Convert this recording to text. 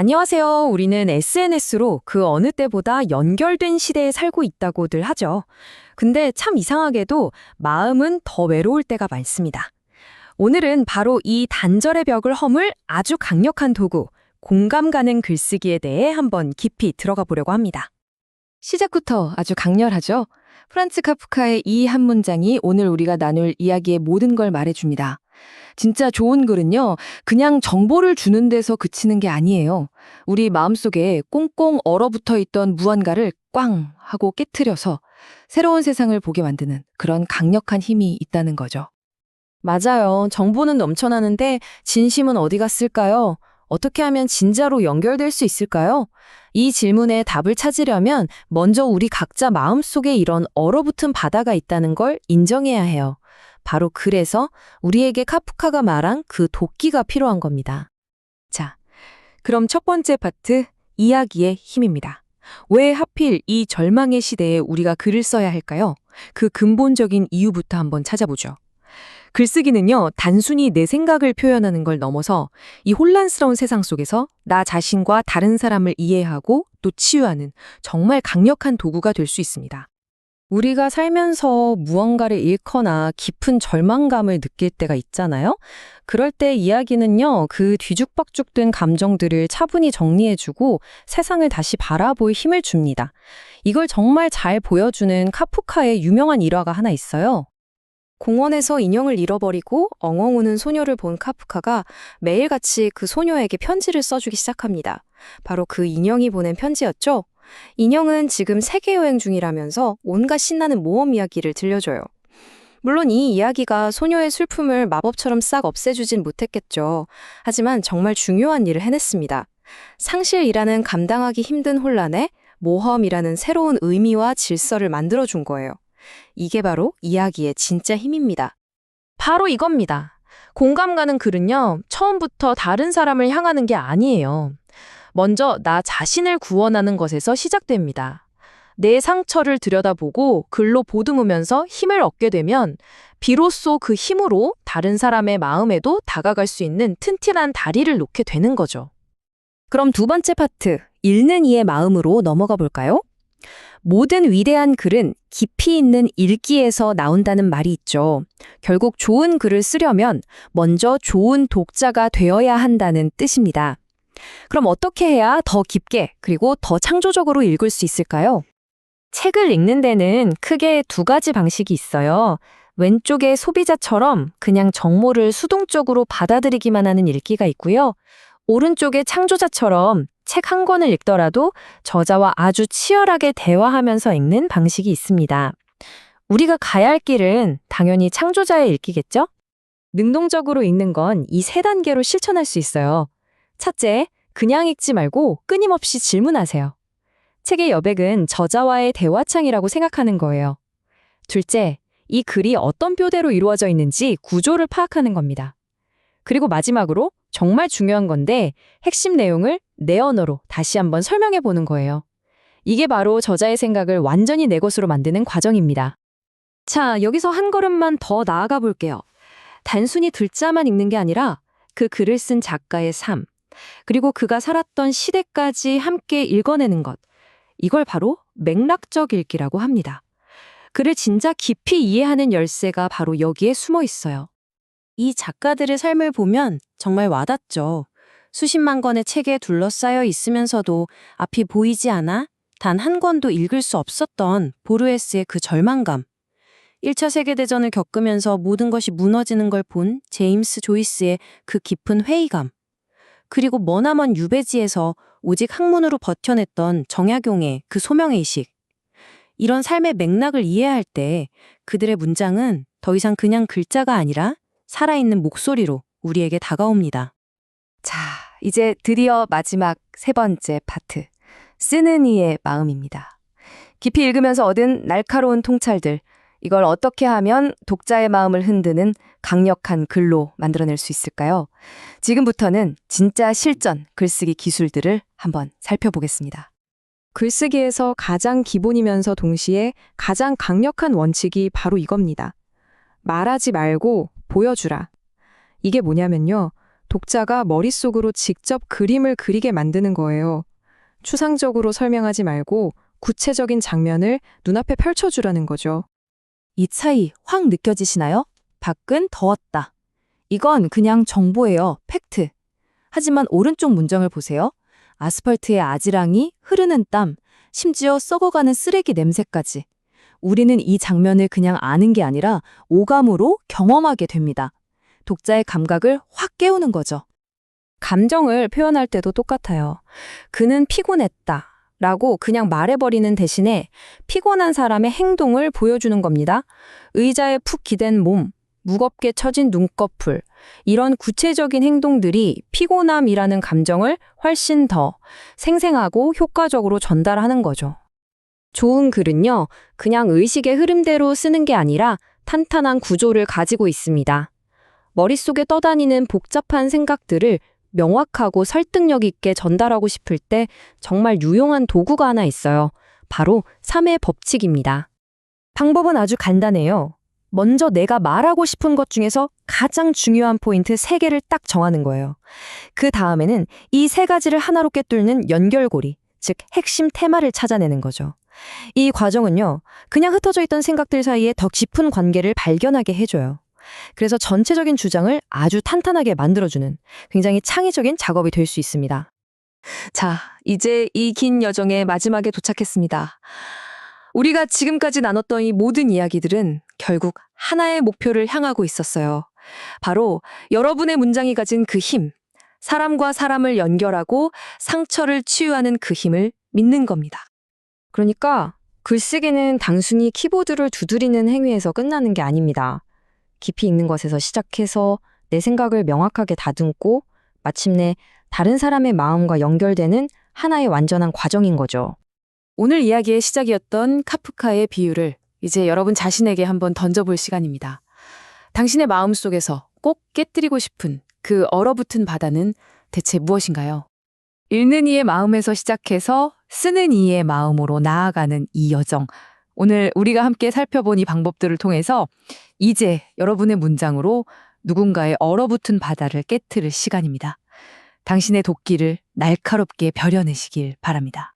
안녕하세요. 우리는 SNS로 그 어느 때보다 연결된 시대에 살고 있다고들 하죠. 근데 참 이상하게도 마음은 더 외로울 때가 많습니다. 오늘은 바로 이 단절의 벽을 허물 아주 강력한 도구, 공감 가는 글쓰기에 대해 한번 깊이 들어가 보려고 합니다. 시작부터 아주 강렬하죠? 프란츠 카프카의 이 한 문장이 오늘 우리가 나눌 이야기의 모든 걸 말해줍니다. 진짜 좋은 글은요, 그냥 정보를 주는 데서 그치는 게 아니에요. 우리 마음속에 꽁꽁 얼어붙어 있던 무언가를 꽝 하고 깨트려서 새로운 세상을 보게 만드는 그런 강력한 힘이 있다는 거죠. 맞아요. 정보는 넘쳐나는데 진심은 어디 갔을까요? 어떻게 하면 진짜로 연결될 수 있을까요? 이 질문에 답을 찾으려면 먼저 우리 각자 마음속에 이런 얼어붙은 바다가 있다는 걸 인정해야 해요. 바로 그래서 우리에게 카프카가 말한 그 도끼가 필요한 겁니다. 자, 그럼 첫 번째 파트, 이야기의 힘입니다. 왜 하필 이 절망의 시대에 우리가 글을 써야 할까요? 그 근본적인 이유부터 한번 찾아보죠. 글쓰기는요, 단순히 내 생각을 표현하는 걸 넘어서 이 혼란스러운 세상 속에서 나 자신과 다른 사람을 이해하고 또 치유하는 정말 강력한 도구가 될 수 있습니다. 우리가 살면서 무언가를 잃거나 깊은 절망감을 느낄 때가 있잖아요? 그럴 때 이야기는요, 그 뒤죽박죽된 감정들을 차분히 정리해주고 세상을 다시 바라볼 힘을 줍니다. 이걸 정말 잘 보여주는 카프카의 유명한 일화가 하나 있어요. 공원에서 인형을 잃어버리고 엉엉 우는 소녀를 본 카프카가 매일같이 그 소녀에게 편지를 써주기 시작합니다. 바로 그 인형이 보낸 편지였죠? 인형은 지금 세계 여행 중이라면서 온갖 신나는 모험 이야기를 들려줘요. 물론 이 이야기가 소녀의 슬픔을 마법처럼 싹 없애주진 못했겠죠. 하지만 정말 중요한 일을 해냈습니다. 상실이라는 감당하기 힘든 혼란에 모험이라는 새로운 의미와 질서를 만들어준 거예요. 이게 바로 이야기의 진짜 힘입니다. 바로 이겁니다. 공감 가는 글은요, 처음부터 다른 사람을 향하는 게 아니에요. 먼저 나 자신을 구원하는 것에서 시작됩니다. 내 상처를 들여다보고 글로 보듬으면서 힘을 얻게 되면 비로소 그 힘으로 다른 사람의 마음에도 다가갈 수 있는 튼튼한 다리를 놓게 되는 거죠. 그럼 두 번째 파트, 읽는 이의 마음으로 넘어가 볼까요? 모든 위대한 글은 깊이 있는 읽기에서 나온다는 말이 있죠. 결국 좋은 글을 쓰려면 먼저 좋은 독자가 되어야 한다는 뜻입니다. 그럼 어떻게 해야 더 깊게 그리고 더 창조적으로 읽을 수 있을까요? 책을 읽는 데는 크게 두 가지 방식이 있어요. 왼쪽에 소비자처럼 그냥 정보를 수동적으로 받아들이기만 하는 읽기가 있고요. 오른쪽에 창조자처럼 책 한 권을 읽더라도 저자와 아주 치열하게 대화하면서 읽는 방식이 있습니다. 우리가 가야 할 길은 당연히 창조자의 읽기겠죠? 능동적으로 읽는 건 이 세 단계로 실천할 수 있어요. 첫째, 그냥 읽지 말고 끊임없이 질문하세요. 책의 여백은 저자와의 대화창이라고 생각하는 거예요. 둘째, 이 글이 어떤 뼈대로 이루어져 있는지 구조를 파악하는 겁니다. 그리고 마지막으로 정말 중요한 건데 핵심 내용을 내 언어로 다시 한번 설명해 보는 거예요. 이게 바로 저자의 생각을 완전히 내 것으로 만드는 과정입니다. 자, 여기서 한 걸음만 더 나아가 볼게요. 단순히 글자만 읽는 게 아니라 그 글을 쓴 작가의 삶, 그리고 그가 살았던 시대까지 함께 읽어내는 것. 이걸 바로 맥락적 읽기라고 합니다. 그를 진짜 깊이 이해하는 열쇠가 바로 여기에 숨어 있어요. 이 작가들의 삶을 보면 정말 와닿죠. 수십만 권의 책에 둘러싸여 있으면서도 앞이 보이지 않아 단 한 권도 읽을 수 없었던 보르헤스의 그 절망감. 1차 세계대전을 겪으면서 모든 것이 무너지는 걸 본 제임스 조이스의 그 깊은 회의감. 그리고 머나먼 유배지에서 오직 학문으로 버텨냈던 정약용의 그 소명의식. 이런 삶의 맥락을 이해할 때 그들의 문장은 더 이상 그냥 글자가 아니라 살아있는 목소리로 우리에게 다가옵니다. 자, 이제 드디어 마지막 세 번째 파트. 쓰는 이의 마음입니다. 깊이 읽으면서 얻은 날카로운 통찰들. 이걸 어떻게 하면 독자의 마음을 흔드는 강력한 글로 만들어낼 수 있을까요? 지금부터는 진짜 실전 글쓰기 기술들을 한번 살펴보겠습니다. 글쓰기에서 가장 기본이면서 동시에 가장 강력한 원칙이 바로 이겁니다. 말하지 말고 보여주라. 이게 뭐냐면요. 독자가 머릿속으로 직접 그림을 그리게 만드는 거예요. 추상적으로 설명하지 말고 구체적인 장면을 눈앞에 펼쳐주라는 거죠. 이 차이 확 느껴지시나요? 밖은 더웠다. 이건 그냥 정보예요. 팩트. 하지만 오른쪽 문장을 보세요. 아스팔트의 아지랑이, 흐르는 땀, 심지어 썩어가는 쓰레기 냄새까지. 우리는 이 장면을 그냥 아는 게 아니라 오감으로 경험하게 됩니다. 독자의 감각을 확 깨우는 거죠. 감정을 표현할 때도 똑같아요. 그는 피곤했다. 라고 그냥 말해버리는 대신에 피곤한 사람의 행동을 보여주는 겁니다. 의자에 푹 기댄 몸, 무겁게 처진 눈꺼풀, 이런 구체적인 행동들이 피곤함이라는 감정을 훨씬 더 생생하고 효과적으로 전달하는 거죠. 좋은 글은요, 그냥 의식의 흐름대로 쓰는 게 아니라 탄탄한 구조를 가지고 있습니다. 머릿속에 떠다니는 복잡한 생각들을 명확하고 설득력 있게 전달하고 싶을 때 정말 유용한 도구가 하나 있어요. 바로 3의 법칙입니다. 방법은 아주 간단해요. 먼저 내가 말하고 싶은 것 중에서 가장 중요한 포인트 3개를 딱 정하는 거예요. 그 다음에는 이 세 가지를 하나로 꿰뚫는 연결고리, 즉 핵심 테마를 찾아내는 거죠. 이 과정은요, 그냥 흩어져 있던 생각들 사이에 더 깊은 관계를 발견하게 해줘요. 그래서 전체적인 주장을 아주 탄탄하게 만들어주는 굉장히 창의적인 작업이 될 수 있습니다. 자, 이제 이 긴 여정의 마지막에 도착했습니다. 우리가 지금까지 나눴던 이 모든 이야기들은 결국 하나의 목표를 향하고 있었어요. 바로 여러분의 문장이 가진 그 힘, 사람과 사람을 연결하고 상처를 치유하는 그 힘을 믿는 겁니다. 그러니까 글쓰기는 단순히 키보드를 두드리는 행위에서 끝나는 게 아닙니다. 깊이 읽는 것에서 시작해서 내 생각을 명확하게 다듬고 마침내 다른 사람의 마음과 연결되는 하나의 완전한 과정인 거죠. 오늘 이야기의 시작이었던 카프카의 비유를 이제 여러분 자신에게 한번 던져볼 시간입니다. 당신의 마음 속에서 꼭 깨뜨리고 싶은 그 얼어붙은 바다는 대체 무엇인가요? 읽는 이의 마음에서 시작해서 쓰는 이의 마음으로 나아가는 이 여정. 오늘 우리가 함께 살펴본 이 방법들을 통해서 이제 여러분의 문장으로 누군가의 얼어붙은 바다를 깨뜨릴 시간입니다. 당신의 도끼를 날카롭게 벼려내시길 바랍니다.